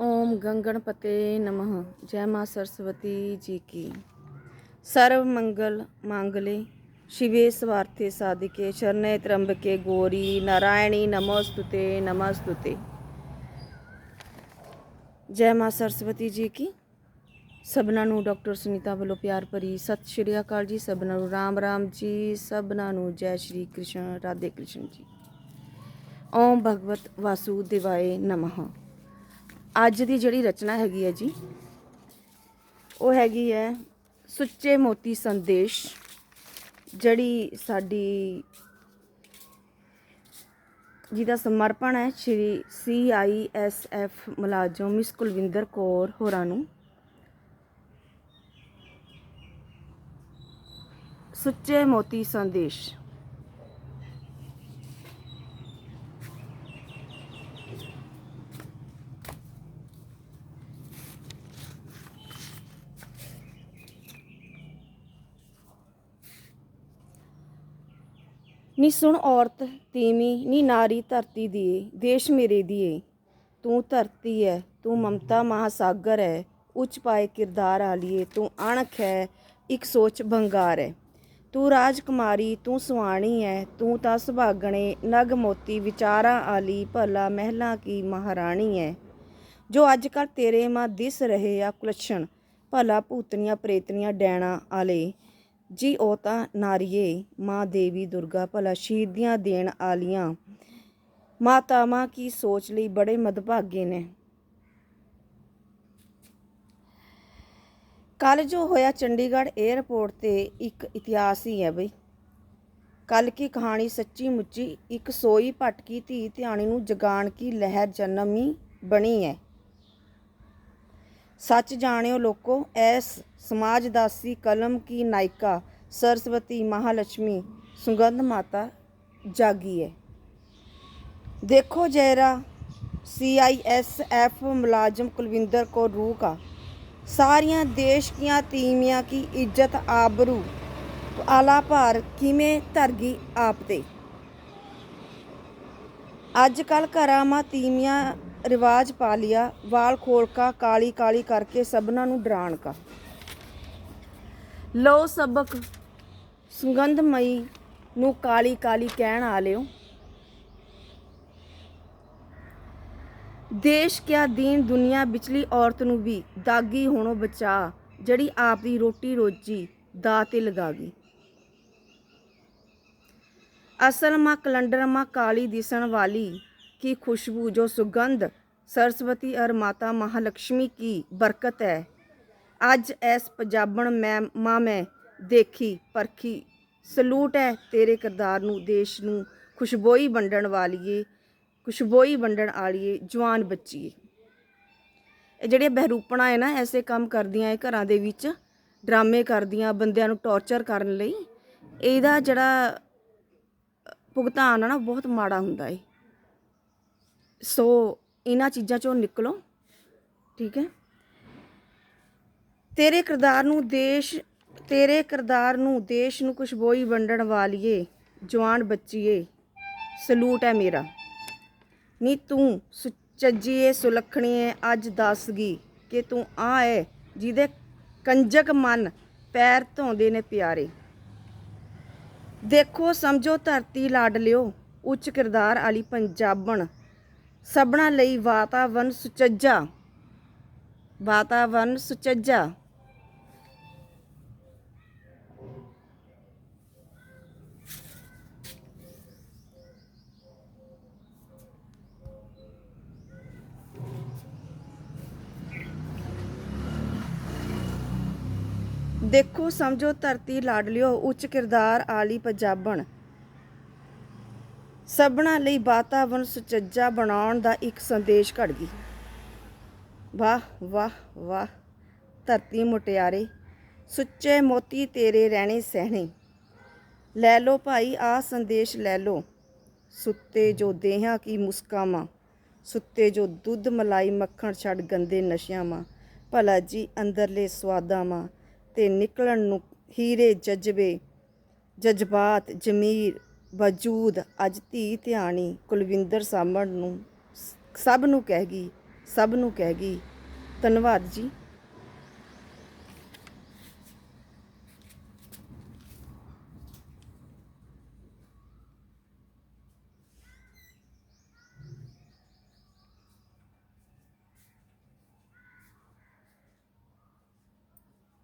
ओम गंगणपते नमः जय माँ सरस्वती जी की सर्व मंगल मांगले शिवे स्वार्थे साधिके शरणे त्र्यंबके गौरी नारायणी नमोस्तुते नमस्तुते ਜੈ ਮਾਂ ਸਰਸਵਤੀ ਜੀ ਕੀ ਸਭਨਾਂ ਨੂੰ ਡਾਕਟਰ ਸੁਨੀਤਾ ਵੱਲੋਂ ਪਿਆਰ ਭਰੀ ਸਤਿ ਸ਼੍ਰੀ ਅਕਾਲ ਜੀ ਸਭਨਾਂ ਨੂੰ ਰਾਮ ਰਾਮ ਜੀ ਸਭਨਾਂ ਨੂੰ ਜੈ ਸ਼੍ਰੀ ਕ੍ਰਿਸ਼ਨ ਰਾਧੇ ਕ੍ਰਿਸ਼ਨ ਜੀ ਓਮ ਭਗਵਤ ਵਾਸੂਦੇਵਾਏ ਨਮః ਅੱਜ ਦੀ ਜਿਹੜੀ ਰਚਨਾ ਹੈਗੀ ਹੈ ਜੀ, ਉਹ ਹੈਗੀ ਹੈ ਸੁੱਚੇ ਮੋਤੀ ਸੰਦੇਸ਼, ਜਿਹੜੀ ਸਾਡੀ ਜਿਹਦਾ ਸਮਰਪਣ ਹੈ, Shri C I S F ਮੁਲਾਜ਼ਮ ਮਿਸ ਕੁਲਵਿੰਦਰ ਕੌਰ ਹੋਰਾਂ ਨੂੰ। ਸੁੱਚੇ ਮੋਤੀ ਸੰਦੇਸ਼। ਨੀ ਸੁਣ ਔਰਤ ਤੀਵੀਂ, ਨੀ ਨਾਰੀ ਧਰਤੀ ਦੀਏ, ਦੇਸ਼ ਮੇਰੇ ਦੀਏ। ਤੂੰ ਧਰਤੀ ਹੈ ਤੂੰ ਮਮਤਾ ਮਹਾਸਾਗਰ ਹੈ ਉੱਚ ਪਾਏ ਕਿਰਦਾਰ ਆਲੀਏ, ਤੂੰ ਅਣਖ ਹੈ ਇੱਕ ਸੋਚ ਬੰਗਾਰ ਹੈ ਤੂੰ ਰਾਜਕੁਮਾਰੀ, ਤੂੰ ਸੁਆਣੀ ਹੈ ਤੂੰ ਤਾਂ ਸੁਭਾਗਣੇ, ਨਗ ਮੋਤੀ, ਵਿਚਾਰਾਂ ਆਲੀ, ਭਲਾ ਮਹਿਲਾ ਕੀ ਮਹਾਰਾਣੀ ਹੈ ਜੋ ਅੱਜ ਕੱਲ ਤੇਰੇ ਮਾਂ ਦਿਸ ਰਹੇ ਆ ਕੁਲਛਣ, ਭਲਾ ਭੂਤਨੀਆਂ, ਪ੍ਰੇਤਨੀਆਂ, ਡੈਣਾ ਆਲੇ। ਜੀ, ਉਹ ਤਾਂ ਨਾਰੀਏ, ਮਾਂ ਦੇਵੀ ਦੁਰਗਾ ਭਲਾ ਸ਼ਹੀਦੀਆਂ ਦੇਣ ਆਲੀਆਂ। ਮਾਤਾਵਾਂ ਕੀ ਸੋਚ ਲਈ ਬੜੇ ਮਦਭਾਗੇ ਨੇ। ਕੱਲ ਜੋ ਹੋਇਆ ਚੰਡੀਗੜ੍ਹ 에ਅਰਪੋਰਟ ਤੇ ਇੱਕ ਇਤਿਹਾਸ ਹੀ ਹੈ ਬਈ। ਕੱਲ ਕੀ ਕਹਾਣੀ ਸੱਚੀ ਮੁੱਚੀ ਇੱਕ ਸੋਈ ਭਟਕੀ ਧੀ ਧਿਆਣੀ ਨੂੰ ਜਗਾਣ ਕੀ ਲਹਿਰ ਜਨਮੀ ਬਣੀ ਹੈ। ਸੱਚ ਜਾਣਿਓ ਲੋਕੋ ਐਸ ਸਮਾਜਦਾਸੀ ਕਲਮ ਕੀ ਨਾਇਕਾ, ਸਰਸਵਤੀ ਮਹਾਲక్ష్ਮੀ ਸੁਗੰਧ ਮਾਤਾ ਜਾਗੀ ਹੈ ਦੇਖੋ ਜੈਰਾ ਸੀਆਈਐਸਐਫ ਮੁਲਾਜ਼ਮ ਕੁਲਵਿੰਦਰ ਕੋ ਰੂਹ ਕਾ ਸਾਰੀਆਂ ਦੇਸ਼ ਕੀਆਂ ਤੀਮੀਆਂ ਕੀ ਇੱਜ਼ਤ ਆਬਰੂ, ਆਲਾ ਭਾਰ ਕਿਵੇਂ ਧਰ ਗਈ ਆਪ ਤੇ? ਅੱਜ ਕੱਲ ਘਰਾਂ ਮਾ ਤੀਮੀਆਂ ਰਿਵਾਜ ਪਾ ਲਿਆ, ਵਾਲ ਖੋਲ ਕਾ, ਕਾਲੀ ਕਾਲੀ ਕਰਕੇ ਸਭਨਾਂ ਨੂੰ ਡਰਾਣ ਕਾ। ਲੋ ਸਬਕ, ਸੁਗੰਧਮਈ ਨੂੰ ਕਾਲੀ ਕਾਲੀ ਕਹਿਣ ਆ ਲਿਓ ਦੇਸ਼ ਕਿਆ ਦੀਨ, ਦੁਨੀਆ ਵਿਚਲੀ ਔਰਤ ਨੂੰ ਵੀ, ਦਾਗੀ ਹੋਣੋਂ ਬਚਾ, ਜਿਹੜੀ ਆਪ ਦੀ ਰੋਟੀ ਰੋਜੀ, ਦਾ ਤੇ ਲਗਾ ਗਈ ਅਸਲ ਮਾਂ ਕਲੰਡਰ ਮਾਂ ਕਾਲੀ ਦਿਸਣ ਵਾਲੀ ਕੀ ਖੁਸ਼ਬੂ ਜੋ ਸੁਗੰਧ ਸਰਸਵਤੀ ਔਰ ਮਾਤਾ ਮਹਾਲక్ష్ਮੀ ਕੀ ਬਰਕਤ ਹੈ ਅੱਜ ਐਸ ਪੰਜਾਬਣ ਮੈਂ ਮਾਂ ਮੈਂ ਦੇਖੀ ਪਰਖੀ ਸਲੂਟ ਹੈ ਤੇਰੇ ਕਿਰਦਾਰ ਨੂੰ ਦੇਸ਼ ਨੂੰ ਖੁਸ਼ਬੋਈ ਵੰਡਣ ਵਾਲੀਏ ਖੁਸ਼ਬੋਈ ਵੰਡਣ ਵਾਲੀਏ ਜਵਾਨ ਬੱਚੀਏ ਇਹ ਜਿਹੜੀਆਂ ਬਹਿਰੂਪਣਾ ਹੈ ਨਾ ਐਸੇ ਕੰਮ ਕਰਦੀਆਂ ਇਹ ਘਰਾਂ ਦੇ ਵਿੱਚ ਡਰਾਮੇ ਕਰਦੀਆਂ ਬੰਦਿਆਂ ਨੂੰ ਟੌਰਚਰ ਕਰਨ ਲਈ ਇਹਦਾ ਜਿਹੜਾ ਭੁਗਤਾਨ ਆ ਨਾ ਬਹੁਤ ਮਾੜਾ ਹੁੰਦਾ ਏ ਸੋ ਇਹਨਾਂ ਚੀਜ਼ਾਂ ਚੋਂ ਨਿਕਲੋ, ਠੀਕ ਹੈ? ਤੇਰੇ ਕਿਰਦਾਰ ਨੂੰ ਦੇਸ਼, ਤੇਰੇ ਕਿਰਦਾਰ ਨੂੰ ਦੇਸ਼ ਨੂੰ ਖੁਸ਼ਬੋਈ ਵੰਡਣ ਵਾਲੀਏ, ਜਵਾਨ ਬੱਚੀਏ, ਸਲੂਟ ਹੈ ਮੇਰਾ। ਨੀ ਤੂੰ ਸੁਚੱਜੀਏ ਸੁਲੱਖਣੀਏ, ਅੱਜ ਦੱਸ ਗਈ ਕਿ ਤੂੰ ਆ ਹੈ ਜਿਹਦੇ ਕੰਜਕ ਮਨ ਪੈਰ ਧੋਂਦੇ ਨੇ ਪਿਆਰੇ। ਦੇਖੋ, ਸਮਝੋ, ਧਰਤੀ ਲਾਡ ਲਿਓ, ਉੱਚ ਕਿਰਦਾਰ ਵਾਲੀ ਪੰਜਾਬਣ। ਸਭਨਾ ਲਈ ਵਾਤਾਵਰਨ ਸੁਚੱਜਾ। ਵਾਤਾਵਰਨ ਸੁਚੱਜਾ। ਦੇਖੋ, ਸਮਝੋ ਧਰਤੀ ਲਾਡ ਲਿਓ ਉੱਚ ਕਿਰਦਾਰ ਆਲੀ ਪੰਜਾਬਣ। ਸਭਨਾ ਲਈ ਵਾਤਾਵਰਨ ਸੁਚੱਜਾ ਬਣਾਉਣ ਦਾ ਇੱਕ ਸੰਦੇਸ਼ ਘੜ ਗਈ। ਵਾਹ ਵਾਹ ਵਾਹ, ਧਰਤੀ ਮੁਟਿਆਰੇ, ਸੁੱਚੇ ਮੋਤੀ ਤੇਰੇ ਰਹਿਣੇ ਸਹਿਣੇ। ਲੈ ਲੋ ਭਾਈ ਆ ਸੰਦੇਸ਼ ਲੈ ਲੋ ਸੁੱਤੇ ਜੋ ਦੇਹਾਂ ਕੀ ਮੁਸਕਾਵਾਂ, ਸੁੱਤੇ ਜੋ ਦੁੱਧ ਮਲਾਈ ਮੱਖਣ ਛੱਡ ਗੰਦੇ ਨਸ਼ਿਆਂ ਮਾਂ ਭਲਾ ਜੀ ਅੰਦਰਲੇ ਸਵਾਦਾਂ ਮਾਂ ਤੇ ਨਿਕਲਣ ਨੂੰ ਹੀਰੇ ਜਜ਼ਬੇ, ਜਜ਼ਬਾਤ, ਜ਼ਮੀਰ ਵਜੂਦ ਅੱਜ ਧੀ ਧਿਆਣੀ ਕੁਲਵਿੰਦਰ ਸਾਂਭਣ ਨੂੰ ਸਭ ਨੂੰ ਕਹਿ ਗਈ, ਸਭ ਨੂੰ ਕਹਿ ਗਈ, ਧੰਨਵਾਦ ਜੀ।